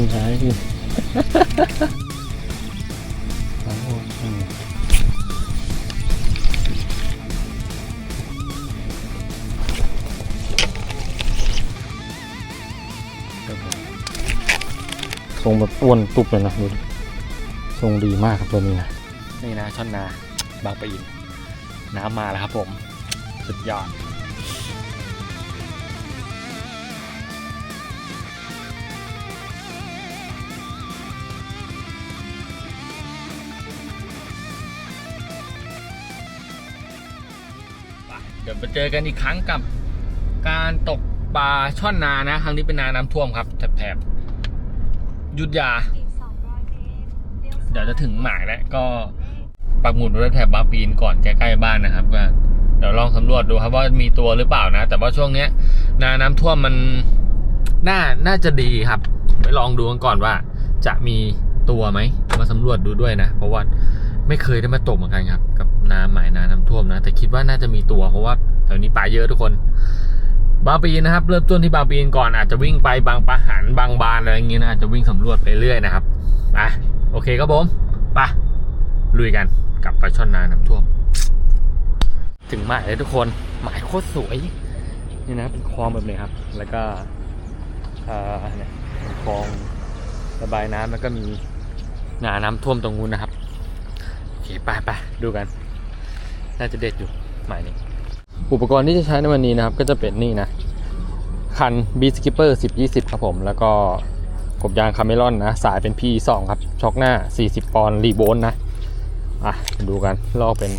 อยู่ไหนพี่โอ้โหอืมทรงแบบอ้วนตุบเลยนะดูดิทรงดีมากครับตัวนี้นะนี่นะช่อนนาบางปะอินน้ำมาแล้วครับผม สุดยอด เดี๋ยวมาเจอกันอีกครั้งกับการตกปลาช่อนนานะ ครั้งนี้เป็นนาน้ำท่วมครับแถบๆยุทธยาเมตรเดี๋ยวจะถึงหมายแล้วก็ปักหมุดไว้แถบบางปีนก่อนใกล้ๆบ้านนะครับก็เดี๋ยวลองสำรวจดูครับว่ามีตัวหรือเปล่านะ แต่ว่าช่วงเนี้ยนาน้ำท่วมมันน่าน่าจะดีครับ ไปลองดูกันก่อนว่า จะมีตัวไหมมาสำรวจดูด้วยนะ เพราะว่าไม่เคยได้มาตกเหมือนกันครับ กับ น้ำหมายนาน้ำท่วมนะ แต่คิดว่าน่าจะมีตัวเพราะว่าแถวนี้ปลาเยอะทุกคน บางปีนะครับ เริ่มต้นที่บางปีก่อนอาจจะวิ่งไปบางปะหันบางบานอะไรอย่างเงี้ยนะอาจจะวิ่งสำรวจไปเรื่อยนะครับอะโอเคครับผมไปลุยกันกับปลาช่อนนาน้ำท่วม ถึงหมายเลยทุกคนหมายโคตรสวยนี่นะเป็นคลองแบบนี้ครับ แล้วก็เอ่อเนี่ยคลองระบายน้ำแล้วก็มีนาน้ำท่วมตรงนู้นนะครับโอเคไปไปดูกัน น่าจะเด็ดอยู่หมายนี้ อุปกรณ์ที่จะใช้ในวันนี้นะครับ ก็จะเป็นนี่นะ คัน b s k i p p e r 10 20 ครับผม แล้วก็กบยางคาเมลอนนะ สายเป็น P2 ครับ ช็อคหน้า 40 ปอนด์รีโบนนะ อะ ดูกัน ลอกเป็น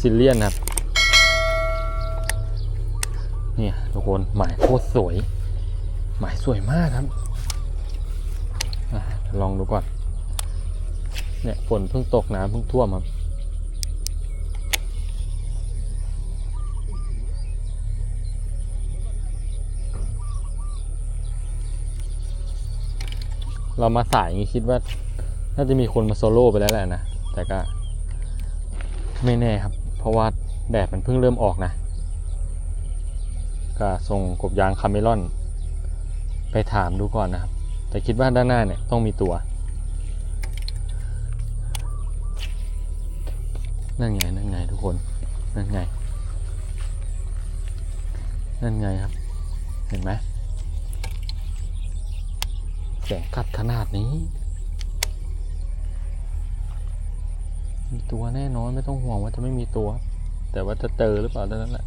ซิลเลียนครับ เนี่ยทุกคนหมายโคตรสวย หมายสวยมากครับอลองดูก่อน เนี่ยฝนเพิ่งตกน้ำเพิ่งท่วมครับ เรามาสายอย่างนี้คิดว่า น่าจะมีคนมาโซโล่ไปแล้วแหละนะ แต่ก็ไม่แน่ครับ เพราะว่าแดดมันเพิ่งเริ่มออกนะ ก็ส่งกบยางคาเมลอน ไปถามดูก่อนนะครับ แต่คิดว่าด้านหน้าเนี่ยต้องมีตัว นั่นไง นั่นไงทุกคน นั่นไง นั่นไงครับ เห็นไหม แสงกัดขนาดนี้ มีตัวแน่นอนไม่ต้องห่วงว่าจะไม่มีตัว แต่ว่าจะเจอหรือเปล่าเท่านั้นแหละ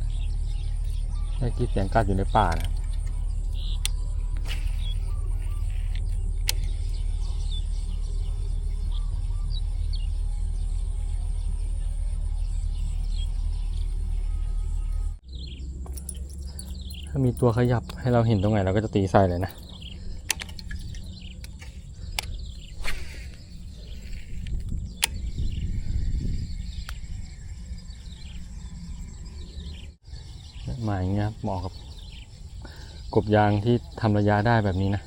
เมื่อกี้เสียงกัดอยู่ในป่านะถ้ามีตัวขยับให้เราเห็นตรงไหนเราก็จะตีใส่เลยนะ หมายอย่าง เหมาะกับ กบยางที่ทำระยะได้แบบนี้นะ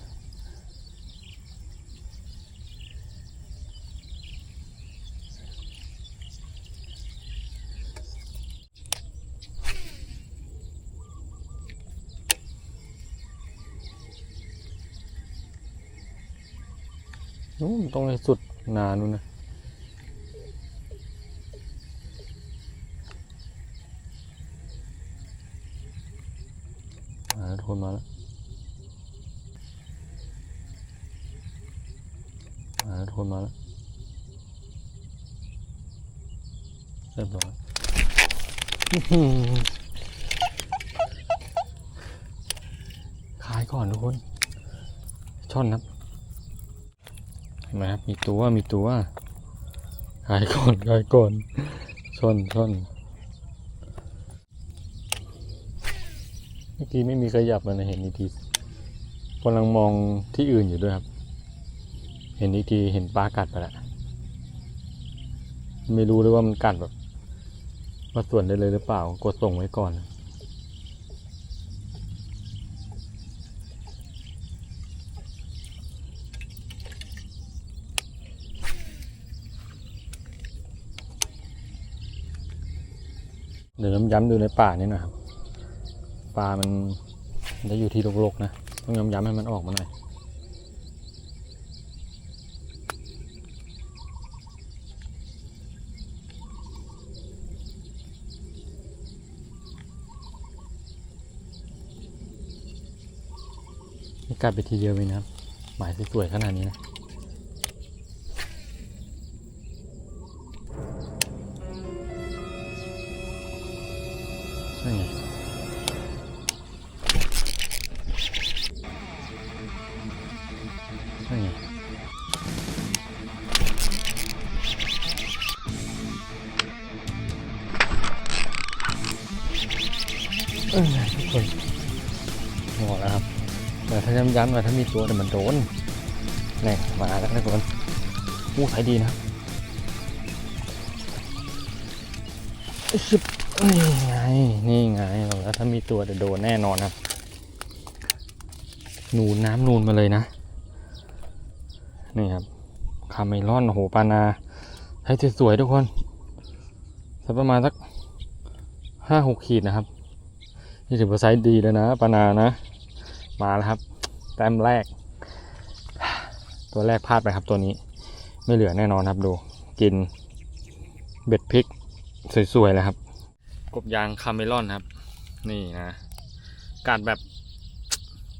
ตรงในสุดนานู่นนะ มาแล้ว ทุกคนมาแล้วมาแล้วทุกคนมาแล้วเรียบร้อยขายก่อนทุกคน ช่อนครับเห็นไหมครับมีตัวมีตัวขายก่อนขายก่อนช่อนช่อน เมื่อกี้ไม่มีขยับเลยนะเห็นอีกทีกำลังมองที่อื่นอยู่ด้วยครับ เห็นอีกทีเห็นปลากัดไปแล้วไม่รู้เลยว่ามันกัดแบบมาส่วนได้เลยหรือเปล่ากดส่งไว้ก่อนเดี๋ยวน้ำย้ำดูในป่านี่นะครับ ปลามันจะอยู่ที่รกๆนะ ต้องย้ำย้ำให้มันออกมาหน่อยนี่กัดไปทีเดียวเองนะครับหมายสวยๆขนาดนี้นะ ทุกคนบอกแล้วครับแต่ถ้าย้ำๆว่าถ้ามีตัวแต่มันโดนนี่มาแล้วทุกคนอู้ขายดีนะชิบนี่ไง นี่ไงบอกแล้วถ้ามีตัวจะโดนแน่นอนครับนูนน้ำนูนมาเลยนะ นี่ครับคาเมลอนโอ้โหปานาให้สวยๆทุกคนสักประมาณสักห้าหกขีดนะครับ นี่ถือว่าไซส์ดีแล้วนะปานานะ มาแล้วครับ แต้มแรก ตัวแรกพลาดไปครับตัวนี้ ไม่เหลือแน่นอนครับดู กินเบ็ดพริก สวยๆเลยครับ กบยางคาเมลอนครับ นี่นะกัดแบบ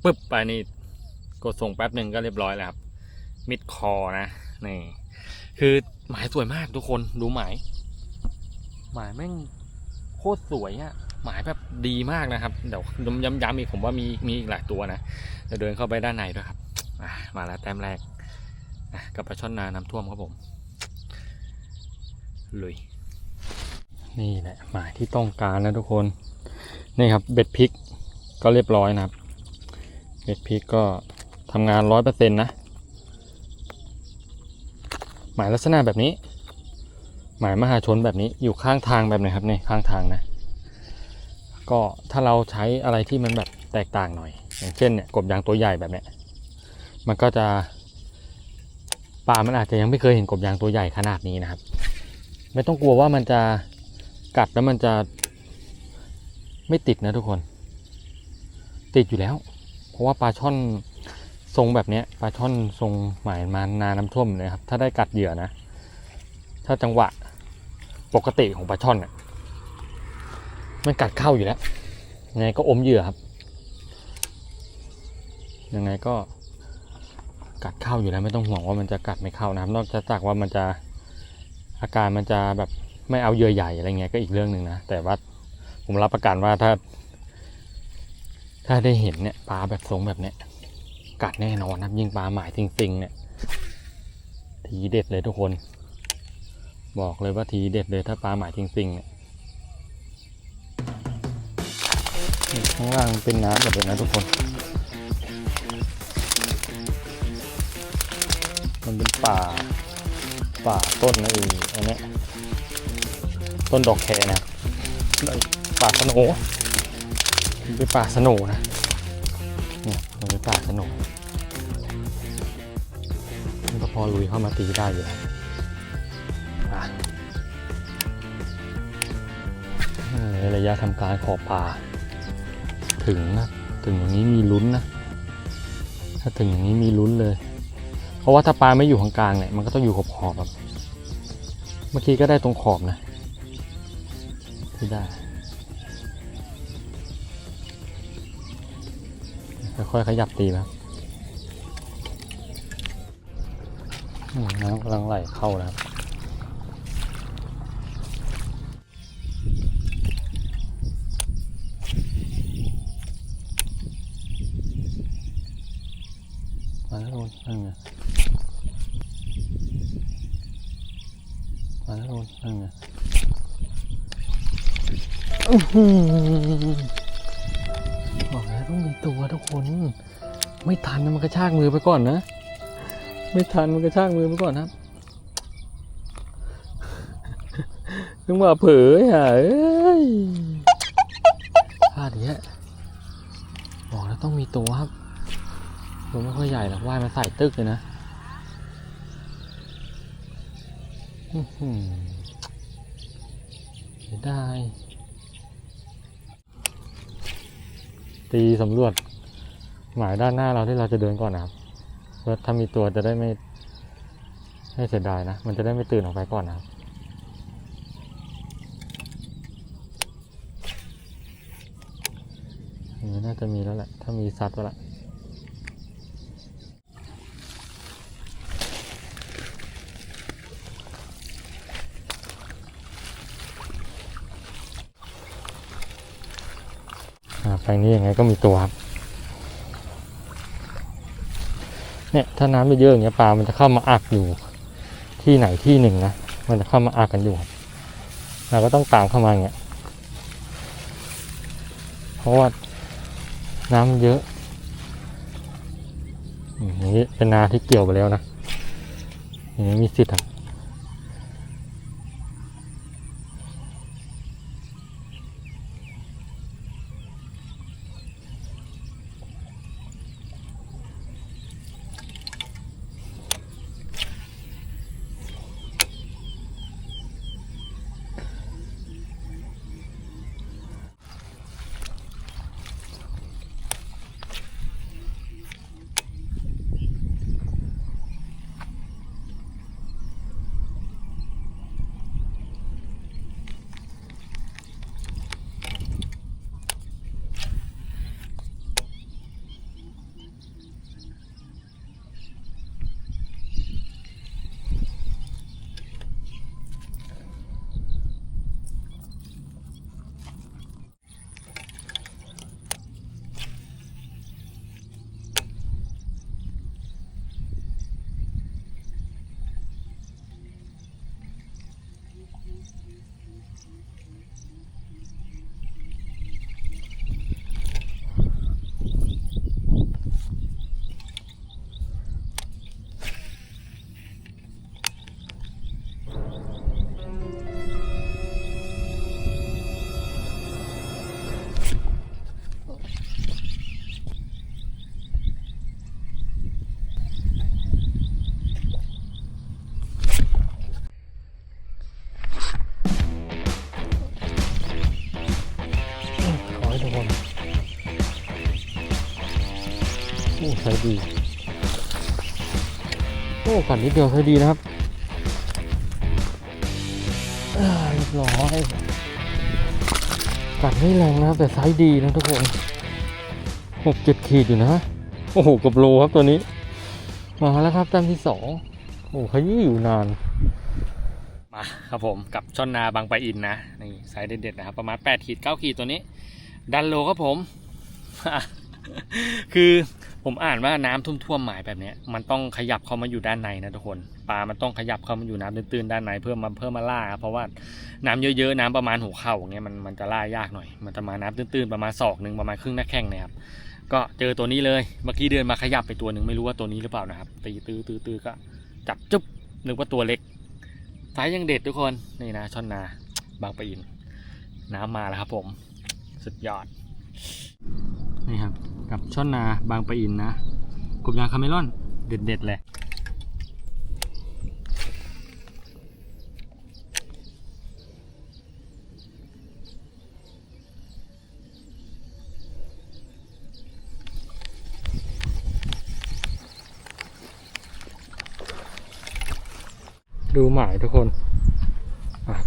ปึ๊บไปนี่กดส่งแป๊บหนึ่งก็เรียบร้อยแล้วครับ มิดคอนะนี่คือหมายสวยมากทุกคนดูหมาย หมายแม่งโคตรสวยอะ หมายแบบดีมากนะครับ เดี๋ยวย้ำๆอีกผมว่ามีมีอีกหลายตัวนะเดี๋ยวเดินเข้าไปด้านในด้วยครับมาแล้วแต้มแรกกับปลาช่อนนาน้ำท่วมครับผมลุยนี่แหละหมายที่ต้องการนะทุกคนนี่ครับเบ็ดพริกก็เรียบร้อยนะครับเบ็ดพริกก็ทำงานร้อยเปอร์เซ็นต์นะหมายลักษณะแบบนี้ หมายมหาชนแบบนี้อยู่ข้างทางแบบไหนครับนี่ข้างทางนะ ก็ถ้าเราใช้อะไรที่มันแบบแตกต่างหน่อย อย่างเช่นเนี่ยกบยางตัวใหญ่แบบเนี้ยมันก็จะปลามันอาจจะยังไม่เคยเห็นกบยางตัวใหญ่ขนาดนี้นะครับ ไม่ต้องกลัวว่ามันจะกัดแล้วมันจะไม่ติดนะทุกคน ติดอยู่แล้ว เพราะว่าปลาช่อนทรงแบบเนี้ยปลาช่อนทรงหมายมานาน้ำท่วมเลยครับ ถ้าได้กัดเหยื่อนะ ถ้าจังหวะปกติของปลาช่อนน่ะ มันกัดเข้าอยู่แล้วยังไงก็อมเหยื่อครับ ยังไงก็กัดเข้าอยู่แล้วไม่ต้องห่วงว่ามันจะกัดไม่เข้านะครับ นอกจากว่ามันจะอาการมันจะแบบไม่เอาเหยื่อใหญ่อะไรเงี้ยก็อีกเรื่องหนึ่งนะ แต่ว่าผมรับประกันว่าถ้า ถ้าได้เห็นเนี่ยปลาแบบทรงแบบเนี้ยกัดแน่นอนนะครับยิ่งปลาหมายจริงๆเนี่ยทีเด็ดเลยทุกคน บอกเลยว่าทีเด็ดเลยถ้าปลาหมายจริงๆเนี่ย ข้างล่างเป็นน้ำแบบนี้นะทุกคน มันเป็นป่า ป่าต้นนะเองอันนี้ต้นดอกแคนะ ป่าสนมันเป็นป่าสโหนะ เนี่ยมันเป็นป่าสโหนมันก็พอลุยเข้ามาตีได้อยู่แล้วอะระยะทำการขอบป่า ถึงนะ ถึงอย่างนี้มีลุ้นนะ ถ้าถึงอย่างนี้มีลุ้นเลย เพราะว่าถ้าปลาไม่อยู่ข้างกลางเนี่ย มันก็ต้องอยู่ขอบขอบๆแบบเมื่อกี้ก็ได้ตรงขอบนะที่ได้ค่อยๆขยับตีนะน้ำกำลังไหลเข้าแล้วครับมาแล้วโด นนั่นไงมาแล้วนั่นไงบอกแล้วต้องมีตัวทุกคน ไม่ทันนะมันกระชากมือไปก่อนนะ ไม่ทันมันกระชากมือไปก่อนครับนึกว่าเผลออะเอ้ยพลาดอีกแล้วบอกแล้วต้องมีตัวครับ ตัวไม่ค่อยใหญ่หรอกว่ายมาใส่ตึกเลยนะอื้อหือเสียดายตีสำรวจ หมายด้านหน้าเราที่เราจะเดินก่อนนะครับเพื่อถ้ามีตัวจะได้ไม่ไม่เสียดายนะ มันจะได้ไม่ตื่นออกไปก่อนนะครับนนี้น่าจะมีแล้วแหละ ถ้ามีซัดไปละ อ่าไปนี้ยังไงก็มีตัวครับเนี่ยถ้าน้ำเยอะๆอย่างเงี้ยปลา มันจะเข้ามาอักอยู่ที่ไหนที่หนึ่งนะ มันจะเข้ามาอักกันอยู่ เราก็ต้องตามเข้ามาอย่างเงี้ย เพราะว่าน้ำเยอะอย่างนี้เป็นนาที่เกี่ยวไปแล้วนะอย่างนี้มีสิทธิ์ครั อ้ใช้ดี โอ้กัดนิดเดียวใช้ดีนะครับอ่าเรียบร้อยกัดไม่แรงนะครับ แต่ไซส์ดีนะทุกคนหกเจ็ดขีดอยู่นะ โอ้โหกับโลครับตัวนี้ มาแล้วครับแต้มที่สองโอ้ขยี้อยู่นาน มาครับผมกับช่อนนาบางปะอินนะนี่ไซส์เด็ดๆนะครับ ประมาณ8ขีด9ขีดตัวนี้ ดันโลครับผม คือ ผมอ่านว่าน้ำท่วมๆหมายแบบนี้มันต้องขยับเข้ามาอยู่ด้านในนะทุกคนปลามันต้องขยับเข้ามาอยู่น้ำตื้นๆด้านในเพื่อมาเพื่อมาล่าเพราะว่าน้ำเยอะๆน้ำประมาณหัวเข่าอย่างเงี้ยมันมันจะล่ายากหน่อย มันจะมาน้ำตื้นๆประมาณศอกหนึ่งประมาณครึ่งหน้าแข้งนะครับก็เจอตัวนี้เลยเมื่อกี้เดินมาขยับไปตัวหนึ่งไม่รู้ว่าตัวนี้หรือเปล่านะครับตีตื้อตื้อตื้อก็จับจุ๊บนึกว่าตัวเล็กสายยังเด็ดทุกคนนี่นะช่อนนาบางปะอิน น้ำมาแล้วครับผม สุดยอดนี่ครับับ ช่อนนาบางปะอินนะกลุ่มยางคาเมลอนเด็ดๆเลยดูหมายทุกคน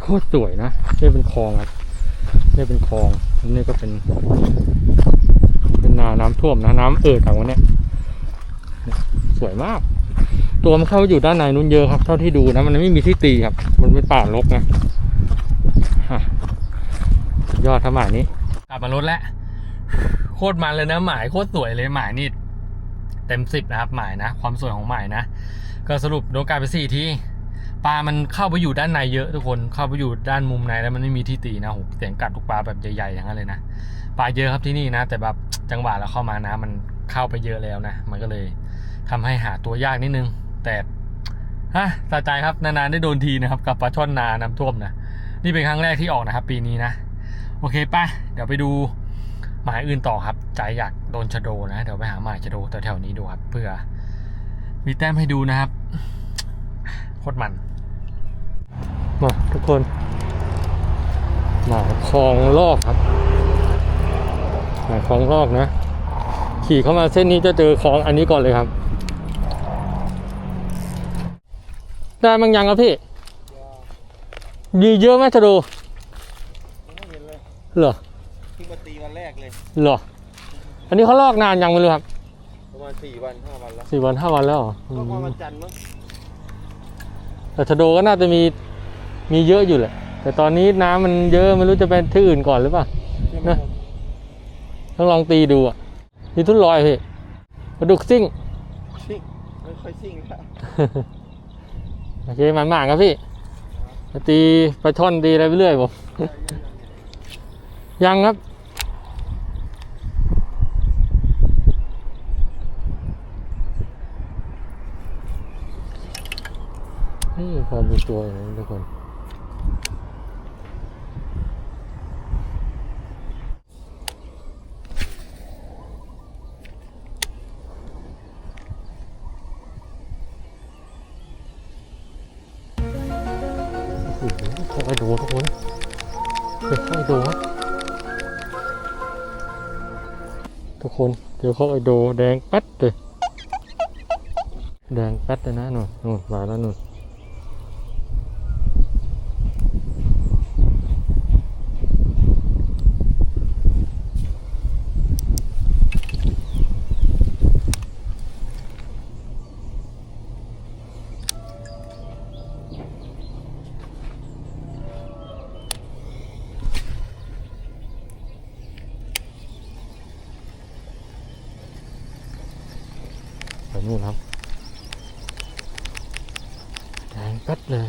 โคตรสวยนะ นี่เป็นคลองครับ นี่เป็นคลอง นี่ก็เป็น นาน้ำท่วมนะน้ำเอ่อต่างวันนี้สวยมาก ตัวมันเข้าอยู่ด้านในนู้นเยอะครับ เท่าที่ดูนะมันไม่มีที่ตีครับ มันเป็นป่ารกนะยอดทั้งหมายนี้กลับมารถแล้วโคตรมันเลยนะหมายโคตรสวยเลยหมายนี่เต็มสิบนะครับหมายนะ ความสวยของหมายนะ ก็สรุปโดนกลายไปสี่ที่ปลา มันเข้าไปอยู่ด้านในเยอะทุกคน เข้าไปอยู่ด้านมุมในแล้วมันไม่มีที่ตีนะโหเสียงกัดทุกปลาแบบใหญ่ๆอย่างนั้นเลยนะ ปลาเยอะครับที่นี่นะ แต่แบบจังหวะเราเข้ามานะมันเข้าไปเยอะแล้วนะ มันก็เลยทำให้หาตัวยากนิดนึง แต่ฮะสะใจครับนานๆได้โดนทีนะครับ กับปลาช่อนนาน้ำท่วมนะนี่เป็นครั้งแรกที่ออกนะครับ ปีนี้นะ โอเคป่ะเดี๋ยวไปดูหมายอื่นต่อครับ ใจอยากโดนชะโดนะ เดี๋ยวไปหาหมายชะโดแถวๆนี้ดูครับ เพื่อ มีแต้มให้ดูนะครับโคตรมันมาทุกคนหมาคลองลอกครับ คลองลอกนะ ขี่เข้ามาเส้นนี้จะเจอคลองอันนี้ก่อนเลยครับ ได้บางยังครับพี่ดีเยอะไหมจะดูไม่เห็นเลยเหรอเพิ่งมาตีวันแรกเลยเหรออันนี้เขาลอกนานยังไม่รู้ครับประมาณสี่วันห้าวันแล้วสี่วันห้าวันแล้วเหรออืก็มมาวันจันทร์มั้งแต่ชะโดก็น่าจะมีมีเยอะอยู่แหละ แต่ตอนนี้น้ำมันเยอะไม่รู้จะเป็นที่อื่นก่อนหรือเปล่าใช่ไหมนะ ต้องลองตีดูอะนี่ทุ่นลอยพี่ปลาดุกซิ่งซิ่งไม่ค่อยซิ่งแล้วโอเคมันมากครับพี่ตีปลาช่อนตีอะไรไปเรื่อยผมยังครับนี่พอมีตัวอย่างนี้ทุกคน เดี๋ยวเขาไปดูแดงปัดเลยแดงปัดเลยนะนู่นนู่นมาแล้วนู่น ไปนู่นครับแดงแป๊ดเลย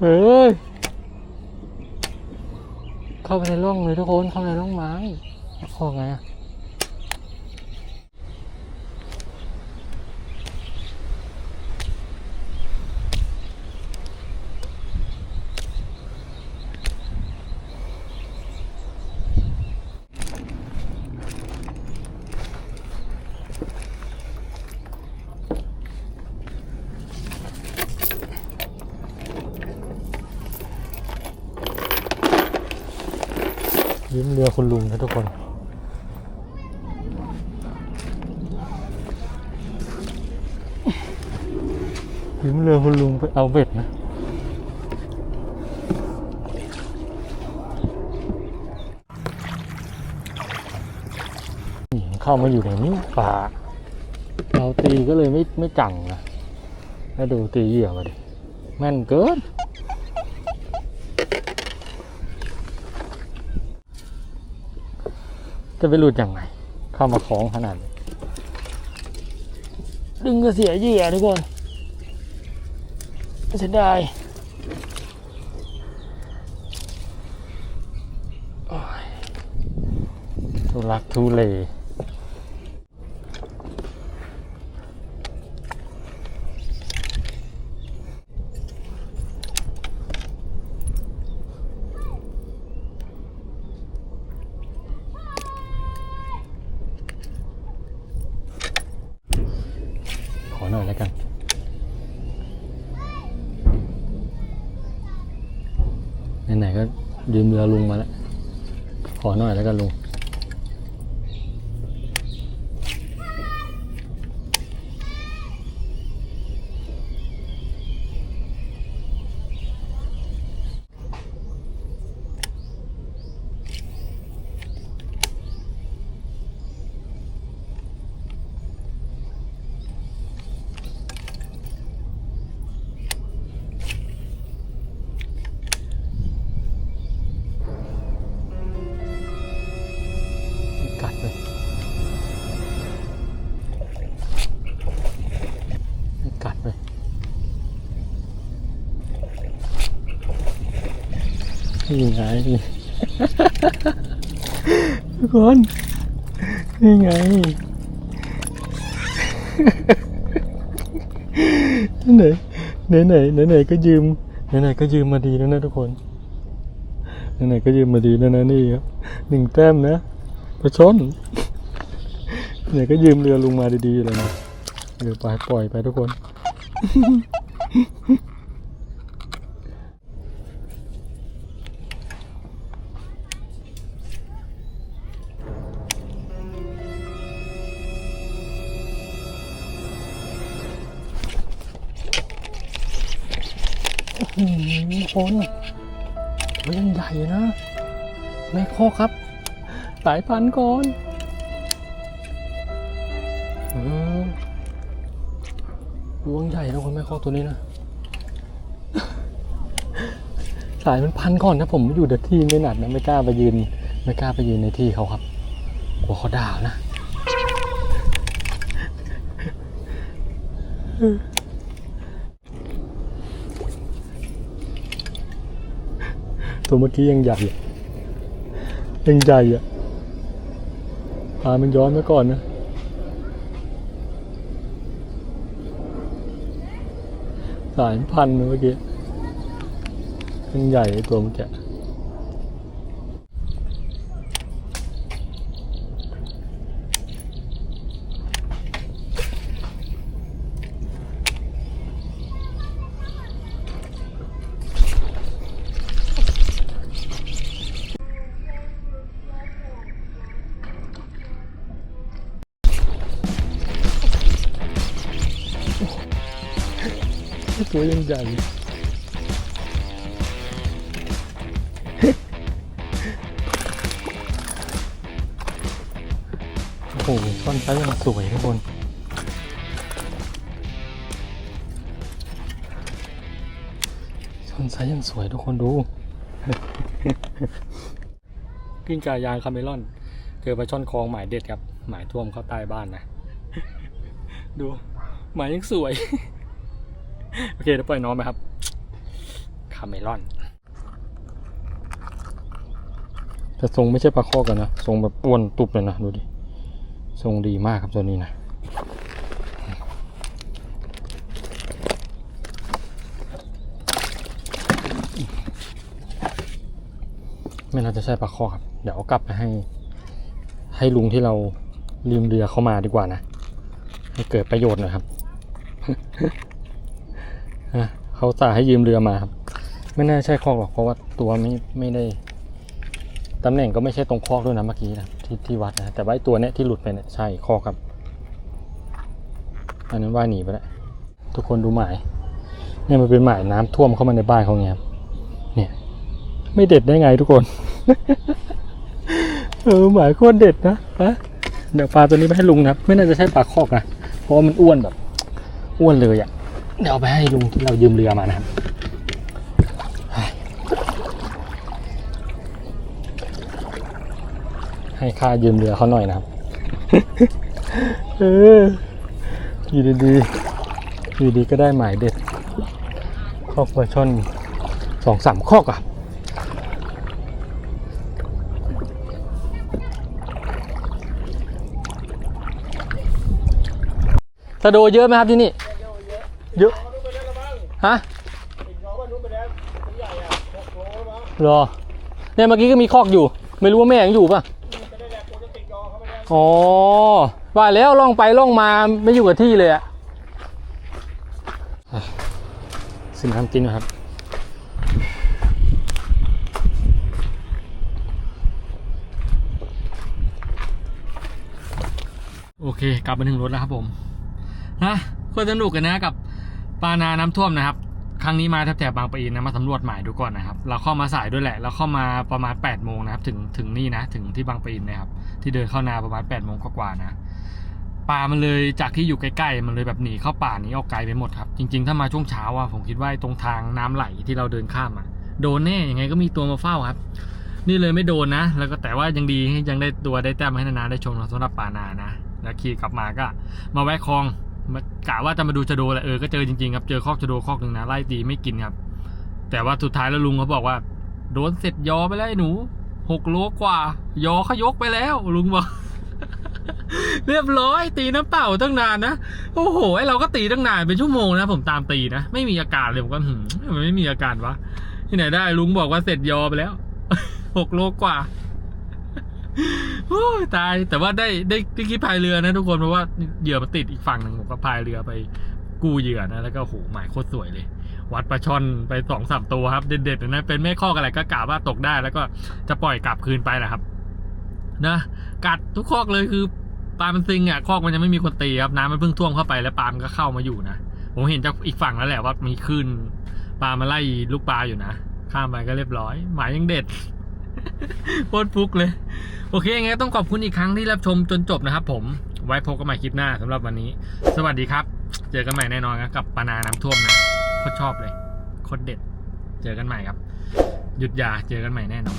เฮ้ย เข้าไปในร่องเลยทุกคน เข้าไปในร่องไม้ออกไงอะ ยิ้มเรือคุณลุงนะทุกคน ยิ้มเรือคุณลุงไปเอาเบ็ดนะเข้ามาอยู่ในนี้ป่าเราตีก็เลยไม่ไม่จังนะแล้วดูตีเหยื่อมาดิ แม่นเกิน จะ ไปหลุดยังไงเข้ามาคล้องขนาดนี้ดึงก็เสียเหยื่อทุกคนเสียดายโอ้ยทุลักทุเลขอหน่อยแล้วกัน ไหนๆก็ยืมเรือลุงมาแล้ว ขอหน่อยแล้วกันลุง นี่ไงทุกคนนี่ไงไหนไหนไหนไหนไหนก็ยืมไหนไหนก็ยืมมาดีแล้วนะทุกคนไหนไหนก็ยืมมาดีแล้วนะนี่ครับหนึ่งแต้มนะปลาช่อนไหนก็ยืมเรือลุงมาดีๆเลยนะเดี๋ยวไปปล่อยไปทุกคน คนมันยังใหญ่นะแม่ข้อครับ สายพันธุ์ก่อนออดวงใหญ่นะคนแม่ข้อตัวนี้นะ สายมันพันก่อนนะผมอยู่แต่ที่ไม่หนัดนะไม่กล้าไปยืน ไม่กล้าไปยืนในที่เขาครับกลัวเขาด่านะ ตัวเมื่อกี้ยังใหญ่ยังใหญ่อะพามันย้อนมาก่อนนะสายพันธุ์เมื่อกี้ยังใหญ่ตัวเมื่อกี้ ใหญ่โอ้โหต้นไม้ยังสวยทุกคนต้นไม้ยังสวยทุกคนดู กิ้งก่ายางคาเมลอนเจอปลาช่อนคลองหมายเด็ดครับ หมายท่วมเข้าใต้บ้านนะ ดู หมายยังสวย โอเคเดี๋ยวปล่อยน้องไปครับ คาเมลอนแต่ทรงไม่ใช่ปลาคอกกันนะทรงแบบอ้วนตุบเลยนะดูดิทรงดีมากครับตัวนี้นะไม่น่าจะใช่ปลาคอกครับ เดี๋ยวเอากลับไปให้ ให้ลุงที่เราลืมเรือเข้ามาดีกว่านะ ให้เกิดประโยชน์หน่อยครับอะ เขาจ่าให้ยืมเรือมาครับ ไม่น่าใช่คอกหรอกเพราะว่าตัวไม่ไม่ได้ตำแหน่งก็ไม่ใช่ตรงคอกด้วยนะเมื่อกี้นะที่ที่วัดนะแต่ว่าตัวเนี้ยที่หลุดไปเนี่ยใช่คอกครับ อันนั้นว่ายหนีไปแล้วทุกคนดูหมายเนี่ยมันเป็นหมายน้ำท่วมเข้ามาในบ้านเขาไงครับเนี่ย ไม่เด็ดได้ไงทุกคนเออหมายโคตรเด็ดนะนะเดี๋ยวปลาตัวนี้ไปให้ลุงนะไม่น่าจะใช่ปลาคอกนะเพราะว่ามันอ้วนแบบ อ้วนเลยอะ่ะ เดี๋ยวเอาไปให้ลุงที่เรายืมเรือมานะครับให้ค่ายืมเรือเขาหน่อยนะครับเอออยู่ดีๆอยู่ดีก็ได้หมายเด็ดคอกปลาช่อนสองสามคอกอะสะโดเยอะไหมครับที่นี่ เยอะฮะรอเนี่ยเมื่อกี้ก็มีคอกอยู่ ไม่รู้ว่าแม่ยังอยู่ป่ะอ๋อว่าแล้วล่องไปล่องมาไม่อยู่กับที่เลยอะอะสินทำกินนะครับโอเค กลับมาถึงรถแล้วครับผม นะคนสนุกกันนะกับ ปานาน้ำท่วมนะครับ ครั้งนี้มาแถบๆบางปะอินนะมาสำรวจหมายดูก่อนนะครับ เราเข้ามาสายด้วยแหละ เราเข้ามาประมาณ8ปดโมงนะครับ ถึงถึงนี่นะ ถึงที่บางปะอินนะครับ ที่เดินเข้านาประมาณ8ปดโมงกว่าๆนะป่ามันเลยจากที่อยู่ใกล้ๆ มันเลยแบบหนีเข้าป่าหนี้ออกไกลไปหมดครับ จริง ๆ ถ้ามาช่วงเช้าอะผมคิดว่าตรงทางน้ำไหลที่เราเดินข้ามอะโดนแน่ยังไงก็มีตัวมาเฝ้าครับ นี่เลยไม่โดนนะ แล้วก็แต่ว่ายังดียังได้ตัวได้แต้มให้นานาได้ชมสำหรับป่านานะ แล้วขี่กลับมาก็ มาแวะคลอง กะว่าจะมาดูชะโดแหละเออก็เจอจริงๆครับเจอคอกชะโดคอกหนึ่งนะไล่ตีไม่กินครับ แต่ว่าสุดท้ายแล้วลุงเขาบอกว่า โดนเสร็จยอไปแล้วไอ้หนูหกโลกว่า ยอเขายกไปแล้ว ลุงบอกเรียบร้อยตีน้ำเปล่าตั้งนานนะโอ้โหไอเราก็ตีตั้งนานเป็นชั่วโมงนะผมตามตีนะไม่มีอาการเลยผมก็หืมไม่มีอาการวะที่ไหนได้ลุงบอกว่าเสร็จยอไปแล้วหกโลกว่า ตายแต่ว่าได้ได้ได้คิดพายเรือนะทุกคนเพราะว่าเหยื่อมันติดอีกฝั่งหนึ่งผมก็พายเรือไปกู้เหยื่อนะแล้วก็โหหมายโคตรสวยเลย วัดปลาช่อนไปสองสามตัวครับ เด็ดๆนะเป็นแม่ข้อกอะไรก็กะว่าตกได้แล้วก็จะปล่อยกลับคืนไปแหละครับ นะกัดทุกคอกเลยคือปลามันซิงอะคอกมันยังไม่มีคนตีครับน้ำมันเพิ่งท่วมเข้าไปแล้วปลามันก็เข้ามาอยู่นะผมเห็นจากอีกฝั่งแล้วแหละว่ามีคลื่นปลามาไล่ลูกปลาอยู่นะข้ามไปก็เรียบร้อย หมายยังเด็ด โคตรฟุกเลย โอเคยังไงต้องขอบคุณอีกครั้งที่รับชมจนจบนะครับผมไว้พบกันใหม่คลิปหน้าสำหรับวันนี้ สวัสดีครับ เจอกันใหม่แน่นอนนะกับปานาน้ำท่วมนะโคตรชอบเลยโคตรเด็ด เจอกันใหม่ครับ หยุดยาเจอกันใหม่แน่นอน